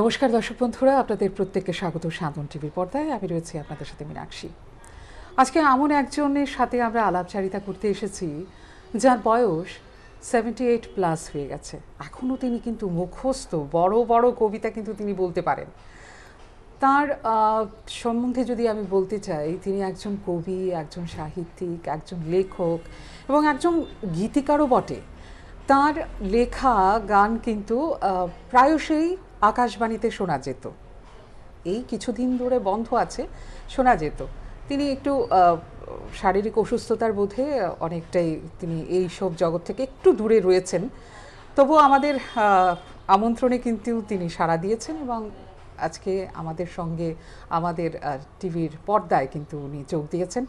নমস্কার দর্শক বন্ধুরা, আপনাদের প্রত্যেককে স্বাগত সাধন টিভির পর্দায়। আমি রয়েছি আপনাদের সাথে মীনাক্ষী। আজকে এমন একজনের সাথে আমরা আলাপচারিতা করতে এসেছি, যার বয়স সেভেন্টি এইট প্লাস হয়ে গেছে। এখনও তিনি কিন্তু মুখস্থ, বড় বড় কবিতা কিন্তু তিনি বলতে পারেন। তার সম্বন্ধে যদি আমি বলতে চাই, তিনি একজন কবি, একজন সাহিত্যিক, একজন লেখক এবং একজন গীতিকারও বটে। তার লেখা, গান কিন্তু প্রায়শই আকাশবাণীতে শোনা যেত। এই কিছুদিন ধরে বন্ধ আছে, শোনা যেত। তিনি একটু শারীরিক অসুস্থতার বোধে অনেকটাই তিনি এই সব জগৎ থেকে একটু দূরে রয়েছেন। তবু আমাদের আমন্ত্রণে কিন্তু তিনি সাড়া দিয়েছেন এবং আজকে আমাদের সঙ্গে আমাদের টিভির পর্দায় কিন্তু উনি যোগ দিয়েছেন।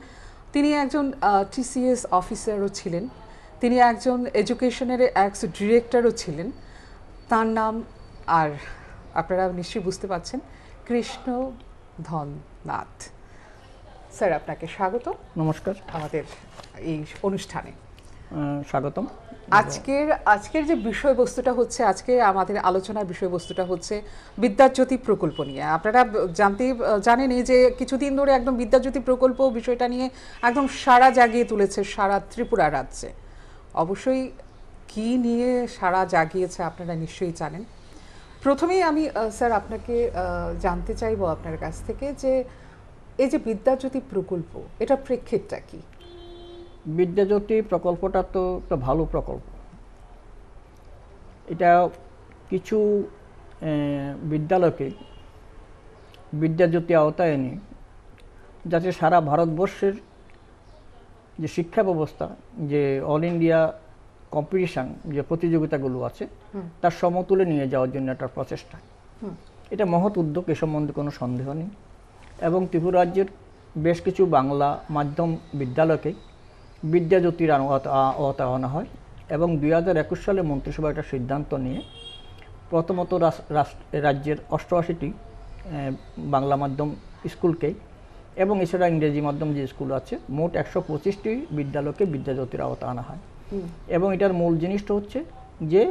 তিনি একজন টিসিএস অফিসারও ছিলেন। তিনি একজন এডুকেশনের এক্স ডিরেক্টরও ছিলেন। তার নাম আর আপনারা নিশ্চয়ই বুঝতে পারছেন কৃষ্ণ ধননাথ স্যার আপনাকে স্বাগত। নমস্কার। আমাদের এই অনুষ্ঠানে। স্বাগতম। আজকের আজকের যে বিষয়বস্তুটা হচ্ছে আজকে আমাদের আলোচনার বিষয়বস্তুটা হচ্ছে বিদ্যাজ্যোতি প্রকল্প নিয়ে। আপনারা ব- জানতেই আহ, জানেন এই যে কিছুদিন ধরে একদম বিদ্যাজ্যোতি প্রকল্প বিষয়টা নিয়ে একদম সারা জাগিয়ে তুলেছে সারা ত্রিপুরা রাজ্যে। অবশ্যই কি নিয়ে সারা জাগিয়েছে আপনারা নিশ্চয়ই জানেন। প্রথমেই আমি স্যার আপনাকে জানতে চাইব আপনার কাছ থেকে যে এই যে বিদ্যাজ্যোতি প্রকল্প এটা প্রেক্ষিতটা কি? বিদ্যাজ্যোতি প্রকল্পটা তো একটা ভালো প্রকল্প। এটা কিছু বিদ্যালয়কে বিদ্যাজ্যোতি আওতায় এনে, যাতে সারা ভারতবর্ষের যে শিক্ষা ব্যবস্থা, যে অল ইন্ডিয়া কম্পিটিশান যে প্রতিযোগিতাগুলো আছে তার সমতুলে নিয়ে যাওয়ার জন্য একটা প্রচেষ্টা। এটা মহৎ উদ্যোগ এ সম্বন্ধে কোনো সন্দেহ নেই। এবং ত্রিপুরা রাজ্যের বেশ কিছু বাংলা মাধ্যম বিদ্যালয়কে বিদ্যাজ্যোতির আওতা- আনা হয় এবং দুই হাজার একুশ সালে মন্ত্রিসভা একটা সিদ্ধান্ত নিয়ে প্রথমত রাজ্যের অষ্টআশিটি বাংলা মাধ্যম স্কুলকে এবং এছাড়া ইংরেজি মাধ্যম যে স্কুল আছে মোট একশো পঁচিশটি বিদ্যালয়কে বিদ্যাজ্যোতির আওতা আনা হয়। এবং এটার মূল জিনিসটা হচ্ছে যে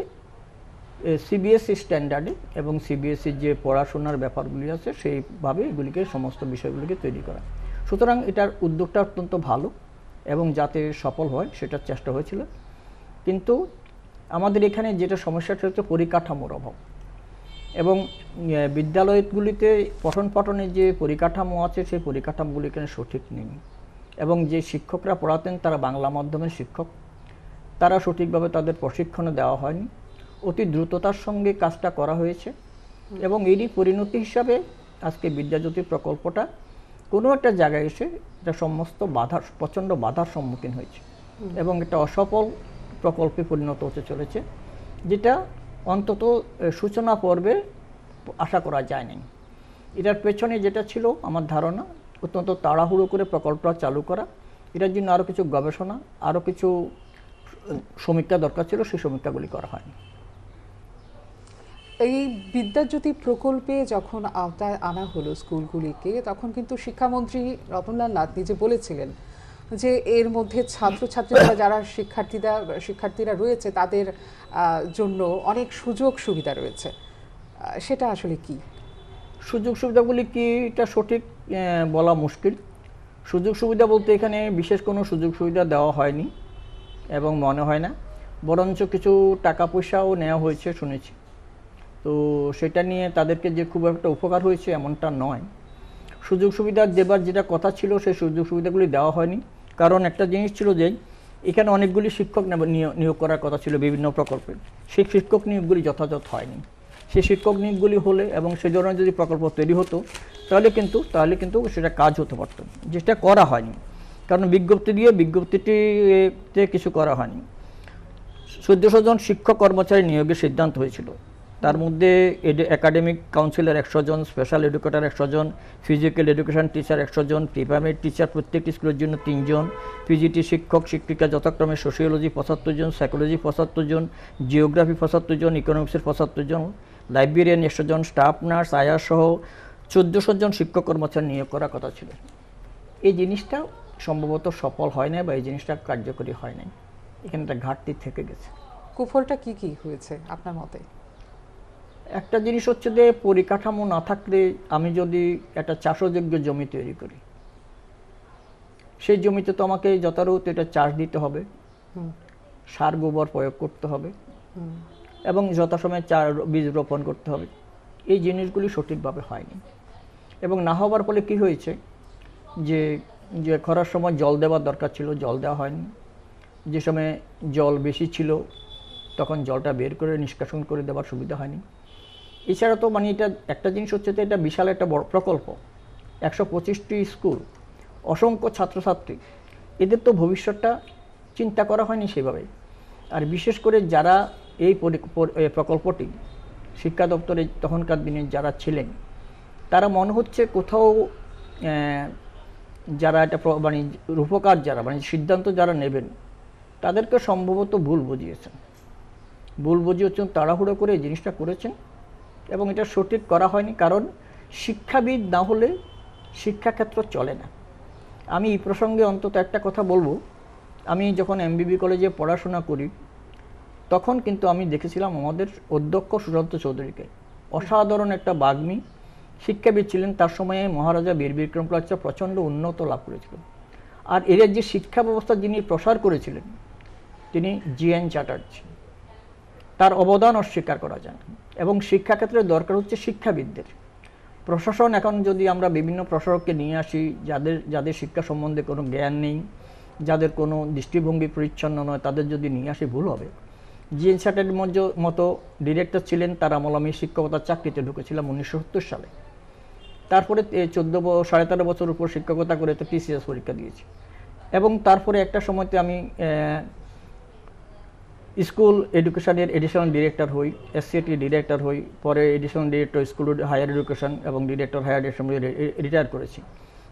সিবিএসই স্ট্যান্ডার্ডে এবং সিবিএসসির যে পড়াশোনার ব্যাপারগুলি আছে সেইভাবে এগুলিকে সমস্ত বিষয়গুলিকে তৈরি করা। সুতরাং এটার উদ্যোগটা অত্যন্ত ভালো এবং যাতে সফল হয় সেটার চেষ্টা হয়েছিল। কিন্তু আমাদের এখানে যেটা সমস্যাটা হচ্ছে পরিকাঠামোর অভাব। এবং বিদ্যালয়গুলিতে পঠন পাঠনের যে পরিকাঠামো আছে সেই পরিকাঠামোগুলি এখানে সঠিক নেই। এবং যে শিক্ষকরা পড়াতেন তারা বাংলা মাধ্যমের শিক্ষক। তারা সঠিকভাবে তাদের প্রশিক্ষণ দেওয়া হয়নি। অতি দ্রুততার সঙ্গে কাজটা করা হয়েছে এবং এরই পরিণতি হিসাবে আজকে বিদ্যাজ্যোতি প্রকল্পটা কোনো একটা জায়গায় এসে এটা সমস্ত বাধার প্রচণ্ড বাধার সম্মুখীন হয়েছে এবং এটা অসফল প্রকল্পে পরিণত হতে চলেছে যেটা অন্তত সূচনা পর্বে আশা করা যায় নাই এটার পেছনে যেটা ছিল আমার ধারণা অত্যন্ত তাড়াহুড়ো করে প্রকল্পটা চালু করা। এটার জন্য আরও কিছু গবেষণা আরও কিছু সমীক্ষা দরকার ছিল সেই সমীক্ষাগুলি করা হয়নি। এই বিদ্যাজ্যোতি প্রকল্পে যখন আওতায় আনা হলো স্কুলগুলিকে তখন কিন্তু শিক্ষামন্ত্রী রতনলাল নাথ নিজে বলেছিলেন যে এর মধ্যে ছাত্রছাত্রীরা যারা শিক্ষার্থীরা শিক্ষার্থীরা রয়েছে তাদের জন্য অনেক সুযোগ সুবিধা রয়েছে। সেটা আসলে কি? সুযোগ সুবিধাগুলি কি এটা সঠিক? বলা মুশকিল। সুযোগ সুবিধা বলতে এখানে বিশেষ কোনো সুযোগ সুবিধা দেওয়া হয়নি। এবং মনে হয় না, বরঞ্চ কিছু টাকা পয়সাও নেওয়া হয়েছে শুনেছি। তো সেটা নিয়ে তাদেরকে যে খুব একটা উপকার হয়েছে এমনটা নয়। সুযোগ সুবিধা দেবার যেটা কথা ছিল, সেই সুযোগ সুবিধাগুলি দেওয়া হয়নি। কারণ একটা জিনিস ছিল যে, এখানে অনেকগুলি শিক্ষক নিয়োগ করার কথা ছিল বিভিন্ন প্রকল্পে। সেই শিক্ষক নিয়োগগুলি যথাযথ হয়নি। সেই শিক্ষক নিয়োগগুলি হলে এবং সে ধরনের যদি প্রকল্প তৈরি হতো, তাহলে কিন্তু তাহলে কিন্তু সেটা কাজ হতে পারত। যেটা করা হয়নি। কারণ বিজ্ঞপ্তি দিয়ে বিজ্ঞপ্তিটিতে কিছু করা হয়নি। চোদ্দশো জন শিক্ষক কর্মচারী নিয়োগের সিদ্ধান্ত হয়েছিল। তার মধ্যে একাডেমিক কাউন্সিলর একশো জন স্পেশাল এডুকেটর একশো জন ফিজিক্যাল এডুকেশন টিচার একশো জন প্রিপ্রাইমারি টিচার প্রত্যেকটি স্কুলের জন্য তিনজন পিজিটি শিক্ষক, শিক্ষিকা যথাক্রমে সোশিওলজি পঁচাত্তর জন সাইকোলজি পঁচাত্তর জন জিওগ্রাফি পঁচাত্তর জন ইকোনমিক্সের পঁচাত্তর জন লাইব্রেরিয়ান একশো জন স্টাফ নার্স আয়ার সহ চোদ্দোশো জন শিক্ষক কর্মচারী নিয়োগ করার কথা ছিল। এই জিনিসটা সম্ভবত সফল হয় না বা এই জিনিসটা কার্যকরী হয় নাই। এখানে একটা ঘাটতি থেকে গেছে। কুফলটা কি কি হয়েছে আপনার মতে? একটা জিনিস হচ্ছে যে পরিকাঠামো না থাকলে আমি যদি একটা চাষযোগ্য জমি তৈরি করি সেই জমিতে তো আমাকে যথারীতি এটা চাষ দিতে হবে। সার গোবর প্রয়োগ করতে হবে। এবং যথাসময়ে চার বীজ রোপণ করতে হবে। এই জিনিসগুলি সঠিকভাবে হয়নি। এবং না হওয়ার ফলে কি হয়েছে যে যে খরার সময় জল দেওয়ার দরকার ছিল, জল দেওয়া হয়নি। যে সময় জল বেশি ছিল, তখন জলটা বের করে নিষ্কাশন করে দেওয়ার সুবিধা হয়নি। এছাড়া তো মানে এটা একটা জিনিস হচ্ছে তো এটা বিশাল একটা বড় প্রকল্প। একশো পঁচিশটি স্কুল, অসংখ্য ছাত্রছাত্রী, এদের তো ভবিষ্যৎটা চিন্তা করা হয়নি সেভাবে। আর বিশেষ করে যারা এই প্রকল্পটি শিক্ষা দপ্তরে তখনকার দিনে যারা ছিলেন, তারা মনে হচ্ছে কোথাও যারা এটা মানে রূপকার যারা মানে সিদ্ধান্ত যারা নেবেন, তাদেরকে সম্ভবত ভুল বুঝিয়েছেন। ভুল বুঝিয়েছেন, তাড়াহুড়ো করে এই জিনিসটা করেছেন এবং এটা সঠিক করা হয়নি কারণ শিক্ষাবিদ না হলে শিক্ষাক্ষেত্র চলে না। আমি এই প্রসঙ্গে অন্তত একটা কথা বলব। আমি যখন এমবিবি কলেজে পড়াশোনা করি, তখন কিন্তু আমি দেখেছিলাম আমাদের অধ্যক্ষ সুশান্ত চৌধুরীকে। অসাধারণ একটা বাগ্মী। শিক্ষাবিদ ছিলেন, তার সময়ে মহারাজা বীর বিক্রম প্রচণ্ড উন্নত লাভ করেছিলেন। আর এর যে শিক্ষা ব্যবস্থা যিনি প্রসার করেছিলেন, তিনি জি এন চ্যাটার্জি। তার অবদান অস্বীকার করা যায়। এবং শিক্ষাক্ষেত্রে দরকার হচ্ছে শিক্ষাবিদদের। প্রশাসন এখন যদি আমরা বিভিন্ন প্রশাসককে নিয়ে আসি, যাদের যাদের শিক্ষা সম্বন্ধে কোনো জ্ঞান নেই, যাদের কোনো দৃষ্টিভঙ্গি পরিচ্ছন্ন নয়, তাদের যদি নিয়ে আসি, ভুল হবে। জিএন স্যাটের মতো ডিরেক্টর ছিলেন তার আমল আমি শিক্ষকতার চাকরিতে ঢুকেছিলাম উনিশশো সত্তর সালে। তারপরে চোদ্দ সাড়ে তেরো বছর উপর শিক্ষকতা করে তো টিসিএস পরীক্ষা দিয়েছি। এবং তারপরে একটা সময়তে আমি স্কুল এডুকেশনের এডিশনাল ডিরেক্টর হই এসসিটি ডিরেক্টর হই, পরে additional director school higher education এবং ডিরেক্টর হায়ার এডুকেশন রিটায়ার করেছি।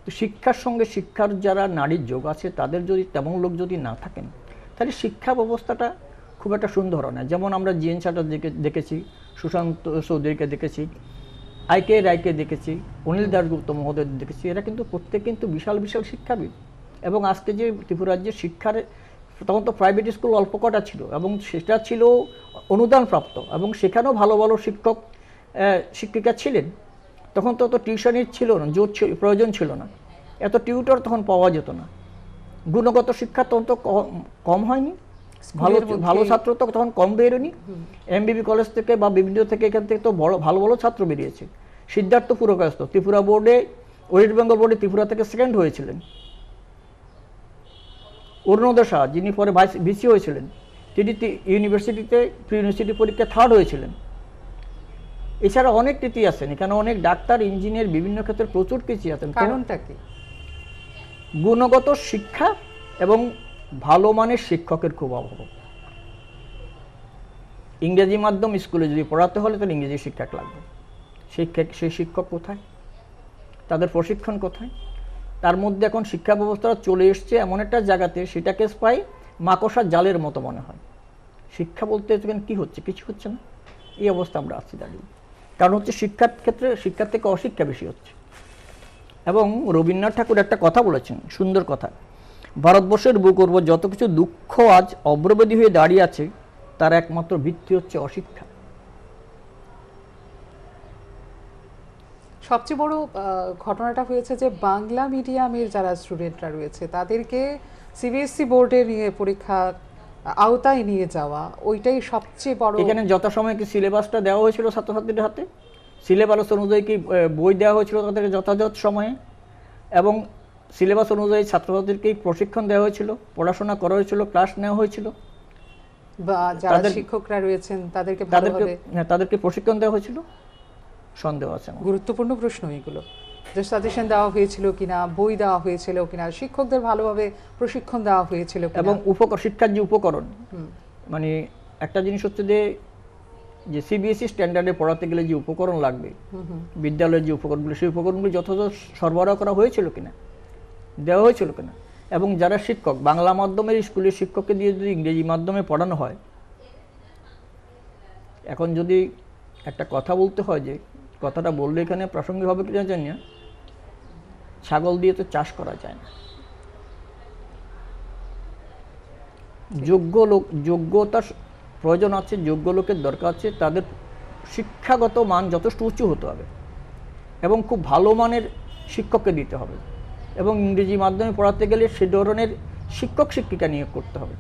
তো শিক্ষার সঙ্গে শিক্ষার যারা নারীর যোগ আছে, তাদের যদি তেমন লোক যদি না থাকেন, তাহলে শিক্ষা ব্যবস্থাটা খুব একটা সুন্দর না। যেমন আমরা জিএন চাটার দেখে, দেখেছি, সুশান্ত চৌধুরীকে দেখেছি আইকে রায়কে দেখেছি, অনিল দাসগুপ্ত মহোদয় দেখেছি, এরা কিন্তু প্রত্যেক কিন্তু বিশাল বিশাল শিক্ষাবিদ। এবং আজকে যে ত্রিপুরা রাজ্যের শিক্ষার, তখন তো প্রাইভেট স্কুল অল্প কটা ছিল এবং সেটা ছিল অনুদানপ্রাপ্ত এবং সেখানেও ভালো ভালো শিক্ষক শিক্ষিকা ছিলেন। তখন তো অত টিউশনের ছিল না, জোর প্রয়োজন ছিল না। এত টিউটর তখন পাওয়া যেত না। গুণগত শিক্ষা তখন তো কম হয়নি। ভালো ভালো ছাত্র তো তখন কম বেরোনি এমবিবি কলেজ থেকে বা বিভিন্ন থেকে এখান থেকে তো বড় ভালো ভালো ছাত্র বেরিয়েছে। সিদ্ধার্থ পুরকাস্ত ত্রিপুরা বোর্ডে ওয়েস্ট বেঙ্গল বোর্ডে ত্রিপুরা থেকে সেকেন্ড হয়েছিলেন। অরুণোদয় শাহ যিনি পরে ভাইস ভিসি হয়েছিলেন তিনি ইউনিভার্সিটিতে প্রি ইউনিভার্সিটি পরীক্ষা থার্ড হয়েছিলেন। এছাড়া অনেক কৃতি আছেন এখানে অনেক ডাক্তার ইঞ্জিনিয়ার বিভিন্ন ক্ষেত্রে প্রচুর কৃতি আছেন। কারণটা কি? গুণগত শিক্ষা এবং ভালো মানের শিক্ষকের খুব অভাব। ইংরেজি মাধ্যম স্কুলে যদি পড়াতে হলে তাহলে ইংরেজি শিক্ষক লাগবে। শিক্ষক সেই শিক্ষক কোথায়? তাদের প্রশিক্ষণ কোথায়? তার মধ্যে এখন শিক্ষা ব্যবস্থাটা চলে এসছে এমন একটা জায়গাতে সেটাকে পাই মাকড়সার জালের মতো মনে হয়। শিক্ষা বলতে এখানে কি হচ্ছে? কিছু হচ্ছে না। এই অবস্থা আমরা আছি দাঁড়িয়ে। কারণ হচ্ছে শিক্ষার ক্ষেত্রে, শিক্ষার থেকে অশিক্ষা বেশি হচ্ছে। এবং রবীন্দ্রনাথ ঠাকুর একটা কথা বলেছেন, সুন্দর কথা। ভারতবর্ষের বুক ভূগর্ভ যত কিছু দুঃখ আজ অগ্রগতি হয়ে দাঁড়িয়ে আছে তার একমাত্র ভিত্তি হচ্ছে অশিক্ষা। সবচেয়ে বড় ঘটনাটা হয়েছে যে বাংলা মিডিয়ামের যারা স্টুডেন্টরা রয়েছে তাদেরকে সিবিএসসি বোর্ডে নিয়ে পরীক্ষা আওতায় নিয়ে যাওয়া ওইটাই সবচেয়ে বড় এখানে যথাসময়ে কি সিলেবাসটা দেওয়া হয়েছিল ছাত্রছাত্রীদের হাতে? সিলেবাস অনুযায়ী কি বই দেওয়া হয়েছিল তাদের যথাযথ সময়ে? এবং সিলেবাস অনুযায়ী ছাত্রছাত্রীকে প্রশিক্ষণ দেওয়া হয়েছিল পড়াশোনা করা হয়েছিল ক্লাস নেওয়া হয়েছিল। বা যারা শিক্ষকরা রয়েছেন তাদেরকে তাদেরকে হ্যাঁ, তাদেরকে প্রশিক্ষণ দেওয়া হয়েছিল। সন্দেহ আছে গুরুত্বপূর্ণ প্রশ্ন এগুলো। যে সাজেশন দেওয়া হয়েছিল কিনা বই দেওয়া হয়েছিল কিনা শিক্ষকদের ভালোভাবে প্রশিক্ষণ দেওয়া হয়েছিল এবং উপকর শিক্ষার যে উপকরণ। মানে একটা জিনিস হচ্ছে যে যে সিবিএসই স্ট্যান্ডার্ডে পড়াতে গেলে যে উপকরণ লাগবে বিদ্যালয়ের যে উপকরণগুলো সেই উপকরণগুলো যথাযথ সরবরাহ করা হয়েছিল কিনা? দেওয়া হয়েছিল কিনা এবং যারা শিক্ষক, বাংলা মাধ্যমের স্কুলের শিক্ষককে দিয়ে যদি ইংরেজি মাধ্যমে পড়ানো হয়, এখন যদি একটা কথা বলতে হয় যে, কথাটা বললে এখানে প্রাসঙ্গিক হবে কিনা জানি না। ছাগল দিয়ে তো চাষ করা যায় না। যোগ্য লোক, যোগ্যতার প্রয়োজন আছে, যোগ্য লোকের দরকার আছে, তাদের শিক্ষাগত মান যথেষ্ট উঁচু হতে হবে এবং খুব ভালো মানের শিক্ষককে দিতে হবে। এবং ইংরেজি মাধ্যমে পড়াতে গেলে সে ধরনের শিক্ষক শিক্ষিকা নিয়োগ করতে হবে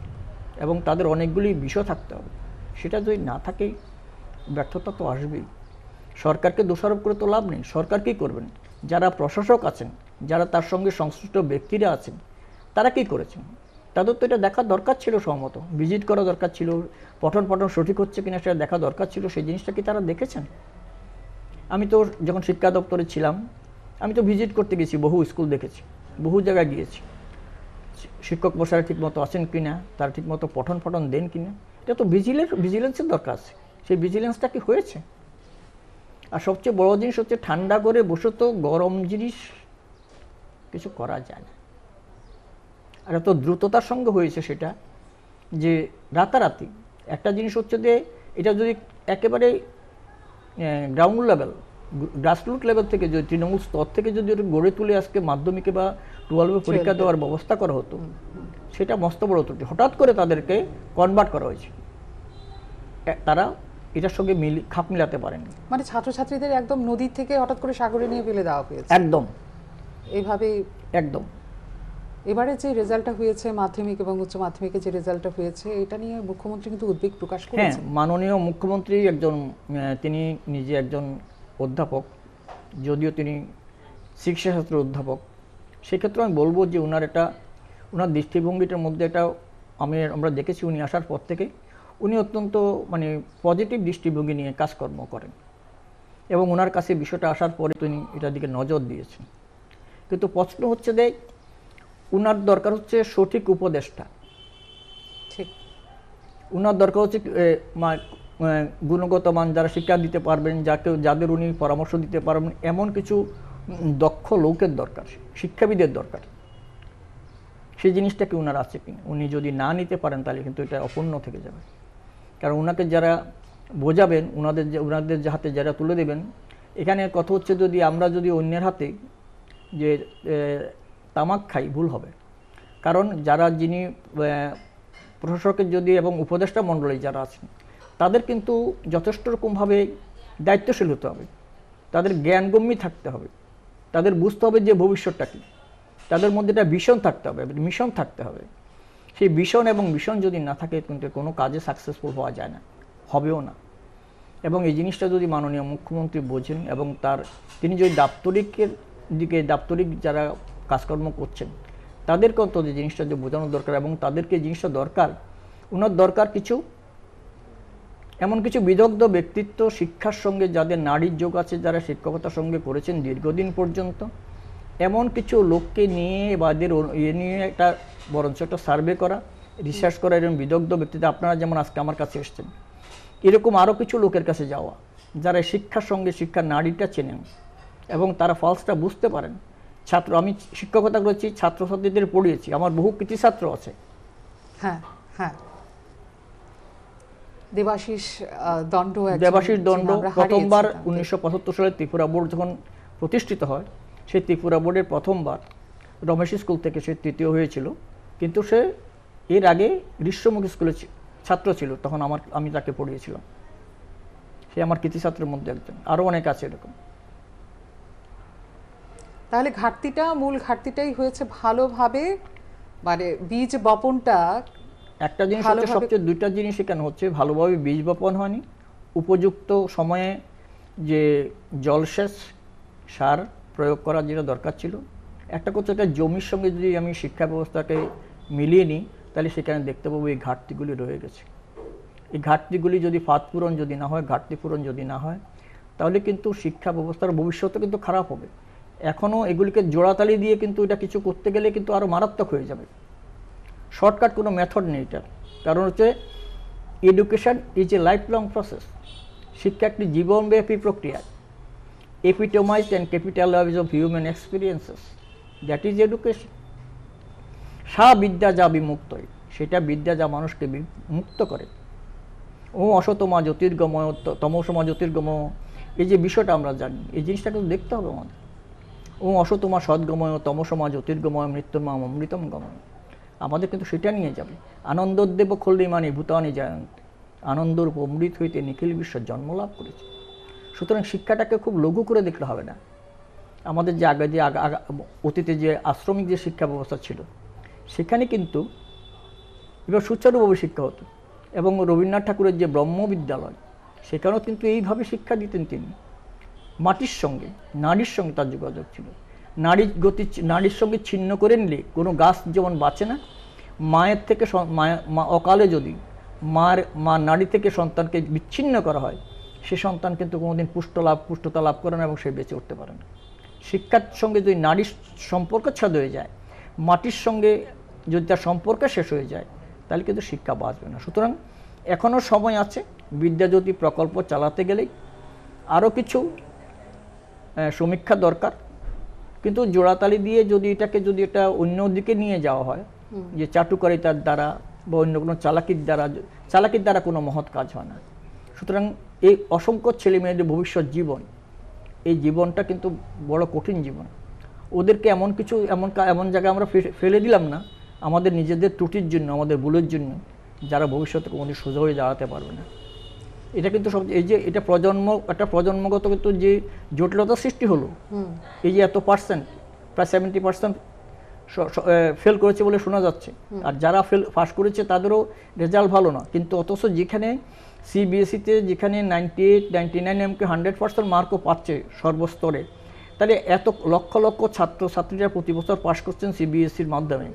এবং তাদের অনেকগুলি বিষয় থাকতে হবে। সেটা যদি না থাকে, ব্যর্থতা তো আসবেই। সরকারকে দোষারোপ করে তো লাভ নেই। সরকার কী করবেন? যারা প্রশাসক আছেন, যারা তার সঙ্গে সংশ্লিষ্ট ব্যক্তিরা আছেন, তারা কী করেছেন? তাদের তো এটা দেখার দরকার ছিল সম্মত ভিজিট করা দরকার ছিল। পঠন পঠন সঠিক হচ্ছে কিনা সেটা দেখা দরকার ছিল। সেই জিনিসটা কি তারা দেখেছেন? আমি তো যখন শিক্ষা দপ্তরে ছিলাম আমি তো ভিজিট করতে গেছি, বহু স্কুল দেখেছি, বহু জায়গায় গিয়েছি। শিক্ষক মশাই ঠিকমতো আছেন কি না তারা ঠিকমতো পঠন পঠন দেন কি না এটা তো ভিজিলেন্স ভিজিলেন্সের দরকার আছে। সেই ভিজিলেন্সটা কি হয়েছে? আর সবচেয়ে বড় জিনিস হচ্ছে ঠান্ডা করে বসে তো গরম জিনিস কিছু করা যায় না। আর এত দ্রুততার সঙ্গে হয়েছে সেটা যে রাতারাতি, একটা জিনিস হচ্ছে যে এটা যদি একেবারে গ্রাউন্ড লেভেল গ্রাসরুট লেভেল থেকে যদি তৃণমূল স্তর থেকে যদি ওটা গড়ে তুলে আজকে মাধ্যমিকে বা টুয়েলভে পরীক্ষা দেওয়ার ব্যবস্থা করা হতো সেটা মস্ত বড় ত্রুটি। হঠাৎ করে তাদেরকে কনভার্ট করা হয়েছে। তারা এটার সঙ্গে মিল খাপ মিলাতে পারেনি। মানে ছাত্রছাত্রীদের একদম নদীর থেকে হঠাৎ করে সাগরে নিয়ে ফেলে দেওয়া হয়েছে। একদম। এইভাবে একদম। এবারে যে রেজাল্টটা হয়েছে মাধ্যমিক এবং উচ্চ মাধ্যমিকে যে রেজাল্টটা হয়েছে এটা নিয়ে মুখ্যমন্ত্রী কিন্তু উদ্বেগ প্রকাশ হ্যাঁ করেছেন মাননীয় মুখ্যমন্ত্রী একজন তিনি নিজে একজন অধ্যাপক যদিও তিনি শিক্ষাশাস্ত্রের অধ্যাপক সেক্ষেত্রে আমি বলব যে ওনার এটা ওনার দৃষ্টিভঙ্গিটার মধ্যে এটা আমি আমরা দেখেছি উনি আসার পর থেকে উনি অত্যন্ত মানে পজিটিভ দৃষ্টিভঙ্গি নিয়ে কাজকর্ম করেন এবং ওনার কাছে বিষয়টা আসার পরে তিনি এটার দিকে নজর দিয়েছেন। কিন্তু প্রশ্ন হচ্ছে যে ওনার দরকার হচ্ছে সঠিক উপদেষ্টা ঠিক। উনার দরকার হচ্ছে গুণগত মান যারা শিক্ষা দিতে পারবেন যাকে যাদের উনি পরামর্শ দিতে পারবেন, এমন কিছু দক্ষ লোকের দরকার, শিক্ষাবিদের দরকার। সেই জিনিসটা কি উনার আছে কি উনি যদি না নিতে পারেন, তাহলে কিন্তু এটা অপূর্ণ থেকে যাবে। কারণ ওনাকে যারা বোঝাবেন ওনাদের যে ওনাদের যে হাতে যারা তুলে দেবেন, এখানে কথা হচ্ছে যদি আমরা যদি অন্যের হাতে যে তামাক খাই, ভুল হবে। কারণ যারা যিনি প্রশাসকের যদি এবং উপদেষ্টা মণ্ডলী যারা আছেন তাদের কিন্তু যথেষ্ট রকমভাবে দায়িত্বশীল হতে হবে। তাদের জ্ঞানগম্যী থাকতে হবে। তাদের বুঝতে হবে যে ভবিষ্যৎটা কী। তাদের মধ্যে একটা ভীষণ থাকতে হবে মিশন থাকতে হবে। সেই ভীষণ এবং মিশন যদি না থাকে, কিন্তু কোনো কাজে সাকসেসফুল হওয়া যায় না, হবেও না। এবং এই জিনিসটা যদি মাননীয় মুখ্যমন্ত্রী বোঝেন এবং তার, তিনি যদি দাপ্তরিকের দিকে, দাপ্তরিক যারা কাজকর্ম করছেন, তাদেরকে অন্তত জিনিসটা যে বোঝানো দরকার এবং তাদেরকে জিনিসটা দরকার, ওনার দরকার কিছু এমন কিছু বিদগ্ধ ব্যক্তিত্ব শিক্ষার সঙ্গে যাদের নারীর যোগ আছে, যারা শিক্ষকতার সঙ্গে করেছেন দীর্ঘদিন পর্যন্ত, এমন কিছু লোককে নিয়ে বা এদের ইয়ে নিয়ে একটা বরঞ্চ একটা সার্ভে করা, রিসার্চ করা এরকম বিদগ্ধ ব্যক্তিত্ব আপনারা যেমন আজকে আমার কাছে এসছেন, এরকম আরও কিছু লোকের কাছে যাওয়া, যারা শিক্ষার সঙ্গে শিক্ষার নারীটা চেনেন এবং তারা ফলসটা বুঝতে পারেন। ছাত্র, আমি শিক্ষকতা করেছি, ছাত্রছাত্রীদের পড়িয়েছি, আমার বহু কৃতি ছাত্র আছে। হ্যাঁ হ্যাঁ। দেবাশিস দণ্ড দেবাশিস দণ্ড প্রথমবার উনিশশো পঁচাত্তর সালে ত্রিপুরা বোর্ড যখন প্রতিষ্ঠিত হয় সেই ত্রিপুরা বোর্ডের প্রথমবার রমেশ স্কুল থেকে সে তৃতীয় হয়েছিল। কিন্তু সে এর আগে গ্রীষ্মমুখী স্কুলে ছাত্র ছিল তখন আমার আমি তাকে পড়িয়েছিলাম। সে আমার কৃতি ছাত্রের মধ্যে একজন। আরও অনেক আছে এরকম। তাহলে ঘাটতিটা মূল ঘাটতিটাই হয়েছে ভালোভাবে মানে বীজ বপনটা একটা জিনিস হচ্ছে সবচেয়ে দুইটা জিনিস কেন হচ্ছে ভালোভাবে বীজ বপন হয়নি। উপযুক্ত সময়ে যে জলসেচ সার প্রয়োগ করা যেটা দরকার ছিল। একটা কথা একটা জমির সঙ্গে যদি আমি শিক্ষা ব্যবস্থাকে মিলিয়ে নিই তাহলে সেখানে দেখতে পাবো এই ঘাটতিগুলি রয়ে গেছে। এই ঘাটতিগুলি যদি ফাঁদ পূরণ যদি না হয় ঘাটতি পূরণ যদি না হয় তাহলে কিন্তু শিক্ষা ব্যবস্থার ভবিষ্যতে কিন্তু খারাপ হবে। এখনও এগুলিকে জোড়াতালি দিয়ে কিন্তু এটা কিছু করতে গেলে কিন্তু আরও মারাত্মক হয়ে যাবে। শর্টকাট কোনো মেথড নেই এটা। কারণ হচ্ছে education is a life long process শিক্ষা একটি জীবনব্যাপী প্রক্রিয়া। Epitomise and capitalise of human experiences that is education সা বিদ্যা যা বিমুক্তই সেটা বিদ্যা যা মানুষকে মুক্ত করে। ও অসতমা জ্যোতির্গময় তমসমা জ্যোতির্গময়। এই যে বিষয়টা আমরা জানি, এই জিনিসটা কিন্তু দেখতে হবে আমাদের। ও অসতমা সদ্গময় তমসমা জ্যোতির্গময় মৃত্যুমা অমৃতম গময় আমাদের কিন্তু সেটা নিয়ে যাবে। আনন্দদেব খল্লিমানি ভূতানি জয়ন্ত। আনন্দরূপ অমৃত হইতে নিখিল বিশ্ব জন্ম লাভ করেছে। সুতরাং শিক্ষাটাকে খুব লঘু করে দেখলে হবে না। আমাদের যে আগে যে অতীতে যে আশ্রমিক যে শিক্ষা ব্যবস্থা ছিল, সেখানে কিন্তু এবার সুচারুভাবে শিক্ষা হতো এবং রবীন্দ্রনাথ ঠাকুরের যে ব্রহ্ম বিদ্যালয় সেখানেও কিন্তু এইভাবে শিক্ষা দিতেন তিনি। মাটির সঙ্গে, নারীর সঙ্গে তার যোগাযোগ ছিল। নারীর গতি নারীর সঙ্গে ছিন্ন করে নিলে কোনো গাছ যেমন বাঁচে না, মায়ের থেকে মা অকালে যদি মার, মা নারী থেকে সন্তানকে বিচ্ছিন্ন করা হয়, সে সন্তান কিন্তু কোনোদিন পুষ্ট লাভ, পুষ্টতা লাভ করে না এবং সে বেঁচে উঠতে পারে না। শিক্ষার সঙ্গে যদি নারীর সম্পর্ক ছাদ হয়ে যায়, মাটির সঙ্গে যদি তার সম্পর্ক শেষ হয়ে যায়, তাহলে কিন্তু শিক্ষা বাঁচবে না। সুতরাং এখনও সময় আছে বিদ্যাজ্যোতি প্রকল্প চালাতে গেলেই আরও কিছু সমীক্ষা দরকার। কিন্তু জোড়াতালি দিয়ে যদি এটাকে যদি এটা অন্য দিকে নিয়ে যাওয়া হয় যে চাটুকারিতার দ্বারা বা অন্য কোনো চালাকির দ্বারা চালাকির দ্বারা কোনো মহৎ কাজ হয় না। সুতরাং এই অসংখ্য ছেলে মেয়েদের ভবিষ্যৎ জীবন এই জীবনটা কিন্তু বড় কঠিন জীবন। ওদেরকে এমন কিছু এমন এমন জায়গায় আমরা ফেলে দিলাম না আমাদের নিজেদের ত্রুটির জন্য আমাদের ভুলের জন্য যারা ভবিষ্যতে কোনোদিন সোজা হয়ে দাঁড়াতে পারবে না। এটা কিন্তু সব এই যে এটা প্রজন্ম একটা প্রজন্মগত কিন্তু যে জটিলতা সৃষ্টি হলো এই যে এত পার্সেন্ট প্রায় সেভেন্টি পার্সেন্ট ফেল করেছে বলে শোনা যাচ্ছে। আর যারা ফেল পাস করেছে তাদেরও রেজাল্ট ভালো না। কিন্তু অথচ যেখানে সিবিএসইতে যেখানে নাইনটি এইট নাইনটি নাইন এমকে হান্ড্রেড পার্সেন্ট মার্কও পাচ্ছে সর্বস্তরে তাহলে এত লক্ষ লক্ষ ছাত্র ছাত্রীরা প্রতি বছর পাস করছেন সিবিএসসির মাধ্যমে।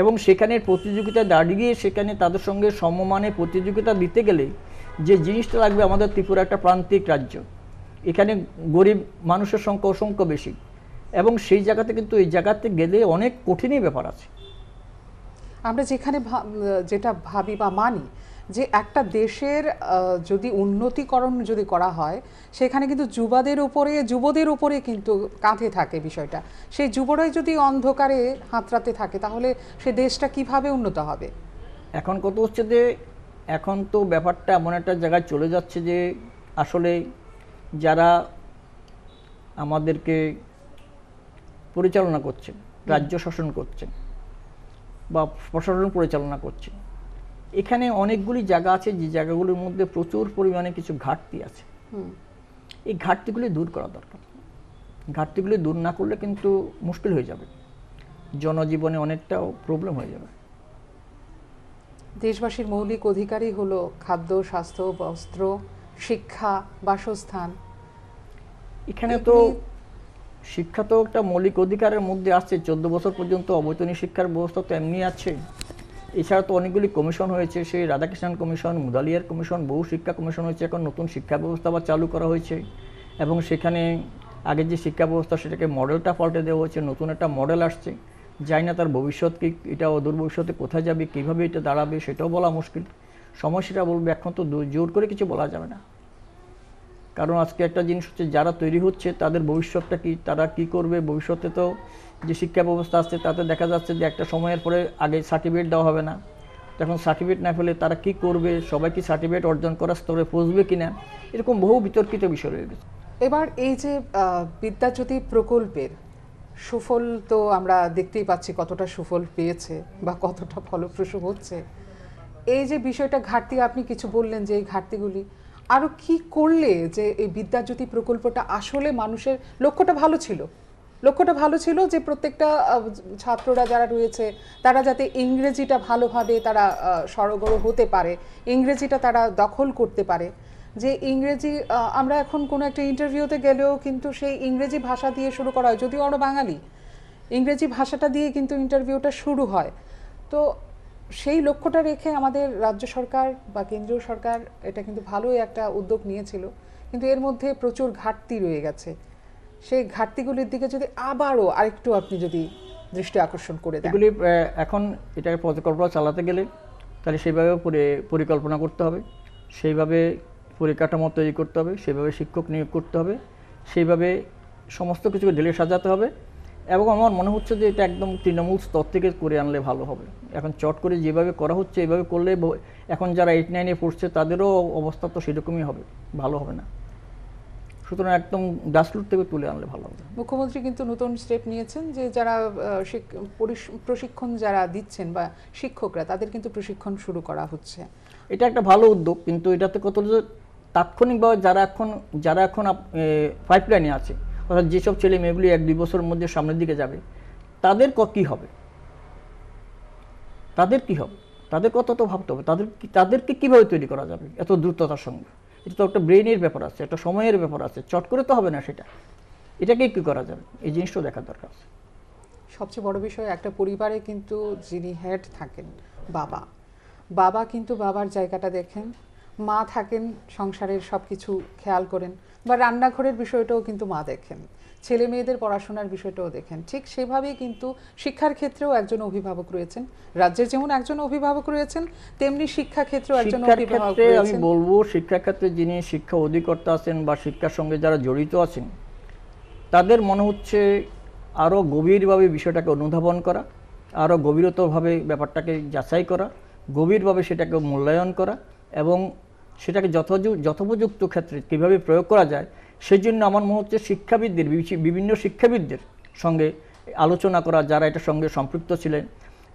এবং সেখানে প্রতিযোগিতা দাঁড়িয়ে সেখানে তাদের সঙ্গে সমমানে প্রতিযোগিতা দিতে গেলে যে জিনিসটা লাগবে আমাদের ত্রিপুরা একটা প্রান্তিক রাজ্য। এখানে গরিব মানুষের সংখ্যা অসংখ্য বেশি। এবং সেই জায়গাতে কিন্তু এই জায়গাতে গেলে অনেক কঠিনই ব্যাপার আছে। আমরা যেখানে যেটা ভাবি বা মানি যে একটা দেশের যদি উন্নতিকরণ যদি করা হয় সেখানে কিন্তু যুবাদের উপরে যুবদের উপরে কিন্তু কাঁধে থাকে বিষয়টা। সেই যুবরাই যদি অন্ধকারে হাতড়াতে থাকে তাহলে সে দেশটা কীভাবে উন্নত হবে? এখন কত হচ্ছে যে এখন তো ব্যাপারটা এমন একটা জায়গায় চলে যাচ্ছে যে আসলে যারা আমাদেরকে পরিচালনা করছেন রাজ্য শাসন করছেন বা প্রশাসন পরিচালনা করছে এখানে অনেকগুলি জায়গা আছে যে জায়গাগুলোর মধ্যে প্রচুর পরিমাণে কিছু ঘাটতি আছে। এই ঘাটতিগুলি দূর করা দরকার। ঘাটতিগুলি দূর না করলে কিন্তু মুশকিল হয়ে যাবে। জনজীবনে অনেকটাও প্রবলেম হয়ে যাবে। দেশবাসীর মৌলিক অধিকারই হলো খাদ্য স্বাস্থ্য বস্ত্র শিক্ষা বাসস্থান। এখানে তো শিক্ষা তো একটা মৌলিক অধিকারের মধ্যে আসছে। চোদ্দ বছর পর্যন্ত অবৈতনিক শিক্ষার ব্যবস্থা তো এমনি আছে। এছাড়া তো অনেকগুলি কমিশন হয়েছে সেই রাধাকৃষ্ণন কমিশন মুদালিয়ার কমিশন বহু শিক্ষা কমিশন হয়েছে এখন নতুন শিক্ষা ব্যবস্থা আবার চালু করা হয়েছে। এবং সেখানে আগের যে শিক্ষা ব্যবস্থা সেটাকে মডেলটা পাল্টে দেওয়া হয়েছে নতুন একটা মডেল আসছে। জানি না তার ভবিষ্যৎ কি এটা অদূর ভবিষ্যতে কোথায় যাবে, কীভাবে এটা দাঁড়াবে, সেটাও বলা মুশকিল। সময় সেটা বলবে, এখন তো জোর করে কিছু বলা যাবে না। কারণ আজকে একটা জিনিস হচ্ছে, যারা তৈরি হচ্ছে, তাদের ভবিষ্যৎটা কি, তারা কি করবে? ভবিষ্যতে তো যে শিক্ষা ব্যবস্থা আছে তাতে দেখা যাচ্ছে যে একটা সময়ের পরে আগে সার্টিফিকেট দেওয়া হবে না। তখন সার্টিফিকেট না পেলে তারা কি করবে? সবাই কি সার্টিফিকেট অর্জন করার স্তরে পৌঁছবে কি না এরকম বহু বিতর্কিত বিষয় রয়ে গেছে। এবার এই যে বিদ্যাজ্যোতি প্রকল্পের সুফল তো আমরা দেখতেই পাচ্ছি কতটা সুফল পেয়েছে বা কতটা ফলপ্রসূ হচ্ছে। এই যে বিষয়টা ঘাটতি, আপনি কিছু বললেন যে এই ঘাটতিগুলি। আরও কি করলে যে এই বিদ্যাজ্যোতি প্রকল্পটা আসলে মানুষের লক্ষ্যটা ভালো ছিল? লক্ষ্যটা ভালো ছিল যে প্রত্যেকটা ছাত্ররা যারা রয়েছে, তারা যাতে ইংরেজিটা ভালোভাবে তারা সরগর হতে পারে, ইংরেজিটা তারা দখল করতে পারে। যে ইংরেজি আমরা এখন কোনো একটা ইন্টারভিউতে গেলেও কিন্তু সেই ইংরেজি ভাষা দিয়ে শুরু করা হয়। যদিও আমরা বাঙালি, ইংরেজি ভাষাটা দিয়ে কিন্তু ইন্টারভিউটা শুরু হয়। তো সেই লক্ষ্যটা রেখে আমাদের রাজ্য সরকার বা কেন্দ্রীয় সরকার এটা কিন্তু ভালোই একটা উদ্যোগ নিয়েছিল। কিন্তু এর মধ্যে প্রচুর ঘাটতি রয়ে গেছে। সেই ঘাটতিগুলির দিকে যদি আবারও আরেকটু আপনি যদি দৃষ্টি আকর্ষণ করে এগুলি এখন এটাকে পরিকল্পনা চালাতে গেলে তাহলে সেইভাবে পরি- পরিকল্পনা করতে হবে। সেইভাবে পরিকাঠামো তৈরি করতে হবে সেভাবে শিক্ষক নিয়োগ করতে হবে সেইভাবে সমস্ত কিছুকে ঢেলে সাজাতে হবে এবং আমার মনে হচ্ছে যে এটা একদম তৃণমূল স্তর থেকে করে আনলে ভালো হবে। এখন চট করে যেভাবে করা হচ্ছে এইভাবে করলে এখন যারা এইট নাইনে পড়ছে তাদেরও অবস্থা তো সেরকমই হবে ভালো হবে না। সুতরাং একদম গ্রাসরুট থেকে তুলে আনলে ভালো হবে। মুখ্যমন্ত্রী কিন্তু নতুন স্টেপ নিয়েছেন যে যারা প্রশিক্ষণ যারা দিচ্ছেন বা শিক্ষকরা তাদের কিন্তু প্রশিক্ষণ শুরু করা হচ্ছে। এটা একটা ভালো উদ্যোগ কিন্তু এটাতে কত তাৎক্ষণিকভাবে যারা এখন যারা এখন পাইপ লাইনে আছে, অর্থাৎ যেসব ছেলে মেয়েগুলি এক দুই বছরের মধ্যে সামনের দিকে যাবে, তাদের কি হবে? তাদের কি হবে? তাদের কত তো ভাবতে হবে। তাদের তাদেরকে কীভাবে তৈরি করা যাবে? এত দ্রুততার সঙ্গে। এটা তো একটা ব্রেনের ব্যাপার আছে, একটা সময়ের ব্যাপার আছে। চট করে তো হবে না সেটা। এটাকে কী করা যাবে? এই জিনিসটাও দেখার দরকার আছে। সবচেয়ে বড় বিষয় একটা পরিবারে কিন্তু যিনি হেড থাকেন, বাবা। বাবা কিন্তু বাবার জায়গাটা দেখেন মা থাকেন সংসারের সব কিছু খেয়াল করেন বা রান্নাঘরের বিষয়টাও কিন্তু মা দেখেন ছেলে মেয়েদের পড়াশোনার বিষয়টাও দেখেন। ঠিক সেভাবেই কিন্তু শিক্ষার ক্ষেত্রেও একজন অভিভাবক রয়েছেন রাজ্যের যেমন একজন অভিভাবক রয়েছেন তেমনি শিক্ষা ক্ষেত্রেও একজন অভিভাবক আমি বলব শিক্ষার ক্ষেত্রে যিনি শিক্ষা অধিকর্তা আছেন বা শিক্ষার সঙ্গে যারা জড়িত আছেন তাদের মনে হচ্ছে আরও গভীরভাবে বিষয়টাকে অনুধাবন করা আরও গভীরতরভাবে ব্যাপারটাকে যাচাই করা গভীরভাবে সেটাকে মূল্যায়ন করা এবং সেটাকে যথোপযুক্ত ক্ষেত্রে কীভাবে প্রয়োগ করা যায় সেই জন্য আমার মনে হচ্ছে শিক্ষাবিদদের বিভিন্ন শিক্ষাবিদদের সঙ্গে আলোচনা করা, যারা এটার সঙ্গে সম্পৃক্ত ছিলেন,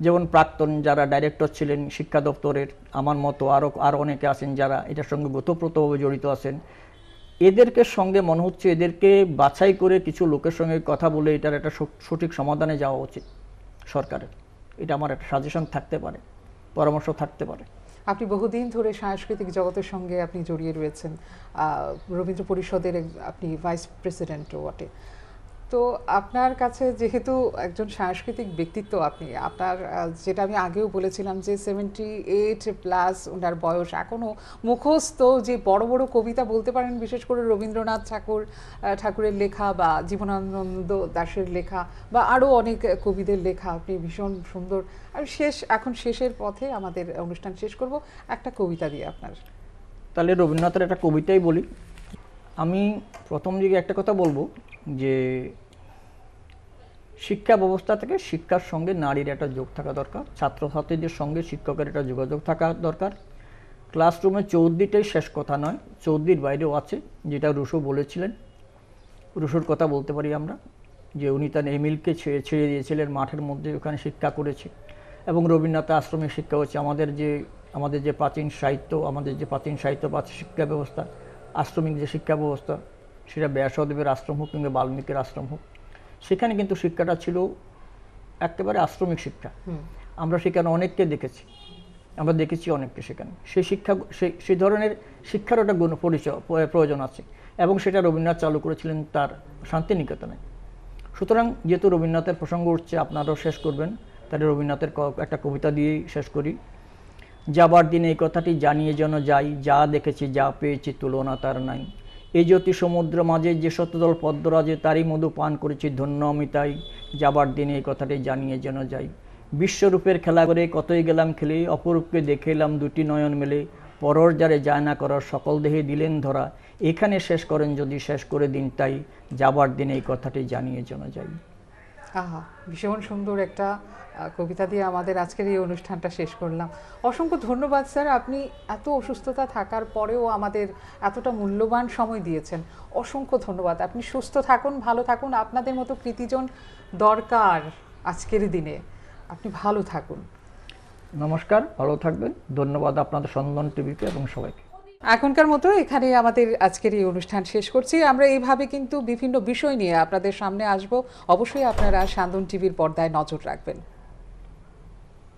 যেমন প্রাক্তন যারা ডাইরেক্টর ছিলেন, শিক্ষা দপ্তরের আমার মতো আরও আরও অনেকে আছেন যারা এটার সঙ্গে গতপ্রতভাবে জড়িত আছেন, এদেরকে সঙ্গে মনে হচ্ছে এদেরকে বাছাই করে কিছু লোকের সঙ্গে কথা বলে এটার একটা সঠিক সমাধানে যাওয়া উচিত সরকারের। এটা আমার একটা সাজেশন থাকতে পারে, পরামর্শ থাকতে পারে। আপনি বহুদিন ধরে সাংস্কৃতিক জগতের সঙ্গে আপনি জড়িয়ে রয়েছেন। রবীন্দ্র পরিষদের আপনি ভাইস প্রেসিডেন্টও বটে। তো আপনার কাছে যেহেতু একজন সাংস্কৃতিক ব্যক্তিত্ব আপনি, আপনার যেটা আমি আগেও বলেছিলাম যে সেভেন্টি এইট প্লাস ওনার বয়স এখনও মুখস্থ যে বড় বড় কবিতা বলতে পারেন, বিশেষ করে রবীন্দ্রনাথ ঠাকুর ঠাকুরের লেখা বা জীবনানন্দ দাশের লেখা বা আরও অনেক কবিদের লেখা, আপনি ভীষণ সুন্দর। আর শেষ, এখন শেষের পথে আমাদের অনুষ্ঠান শেষ করব। একটা কবিতা দিয়ে আপনার। তাহলে রবীন্দ্রনাথের একটা কবিতাই বলি। আমি প্রথম দিকে একটা কথা বলব। যে শিক্ষা ব্যবস্থা থেকে শিক্ষার সঙ্গে নারীর একটা যোগ থাকা দরকার, ছাত্রছাত্রীদের সঙ্গে শিক্ষকের একটা যোগাযোগ থাকা দরকার। ক্লাসরুমে চৌদ্দিটাই শেষ কথা নয় চৌদ্দির বাইরেও আছে, যেটা রুশো বলেছিলেন। রুশোর কথা বলতে পারি আমরা, যে উনি তার এমিলকে ছেড়ে ছেড়ে দিয়েছিলেন, মাঠের মধ্যে ওখানে শিক্ষা করেছে। এবং রবীন্দ্রনাথ আশ্রমে শিক্ষা হচ্ছে আমাদের যে আমাদের যে প্রাচীন সাহিত্য, আমাদের যে প্রাচীন সাহিত্য প্রাচীন শিক্ষা ব্যবস্থা, আশ্রমিক যে শিক্ষা ব্যবস্থা সেটা ব্যাসদেবের আশ্রম হোক কিংবা বাল্মীকির আশ্রম হোক সেখানে কিন্তু শিক্ষাটা ছিল একেবারে আশ্রমিক শিক্ষা। আমরা সেখানে অনেককে দেখেছি। আমরা দেখেছি অনেককে সেখানে। সেই শিক্ষা সেই সেই ধরনের শিক্ষারও একটা গুণ পরিচয় প্রয়োজন আছে। এবং সেটা রবীন্দ্রনাথ চালু করেছিলেন তার শান্তিনিকেতনে। সুতরাং যেহেতু রবীন্দ্রনাথের প্রসঙ্গ উঠছে আপনারাও শেষ করবেন। তাহলে রবীন্দ্রনাথের ক- একটা কবিতা দিয়েই শেষ করি। যাবার দিনে এই কথাটি জানিয়ে যেন যাই যা দেখেছি যা পেয়েছি তুলনা তার নাই। এই জ্যোতি সমুদ্র মাঝে যে শতদল পদ্মরাজে তারই মধু পান করেছি, ধন্য অমিতাই যাবার দিনে এই কথাটি জানিয়ে যেন যাই। বিশ্বরূপের খেলা করে কতই গেলাম খেলে, অপরূপকে দেখে এলাম দুটি নয়ন মেলে। পরর যারে যায় না করার সকল দেহে দিলেন ধরা। এখানে শেষ করেন যদি শেষ করে দিন তাই। যাবার দিনে এই কথাটি জানিয়ে যেন যাই। আহা, ভীষণ সুন্দর একটা কবিতা দিয়ে আমাদের আজকের এই অনুষ্ঠানটা শেষ করলাম। অসংখ্য ধন্যবাদ স্যার, আপনি এত অসুস্থতা থাকার পরেও আমাদের এতটা মূল্যবান সময় দিয়েছেন। অসংখ্য ধন্যবাদ। আপনি সুস্থ থাকুন, ভালো থাকুন, আপনাদের মতো কৃতিজন দরকার আজকের দিনে। আপনি ভালো থাকুন। নমস্কার, ভালো থাকবেন। ধন্যবাদ আপনাদের সন্ধান টিভিকে এবং সবাইকে। এখনকার মতো এখানে আমাদের আজকের এই অনুষ্ঠান শেষ করছি। আমরা এইভাবে কিন্তু বিভিন্ন বিষয় নিয়ে আপনাদের সামনে আসব। অবশ্যই আপনারা সান্দন টিভির পর্দায় নজর রাখবেন।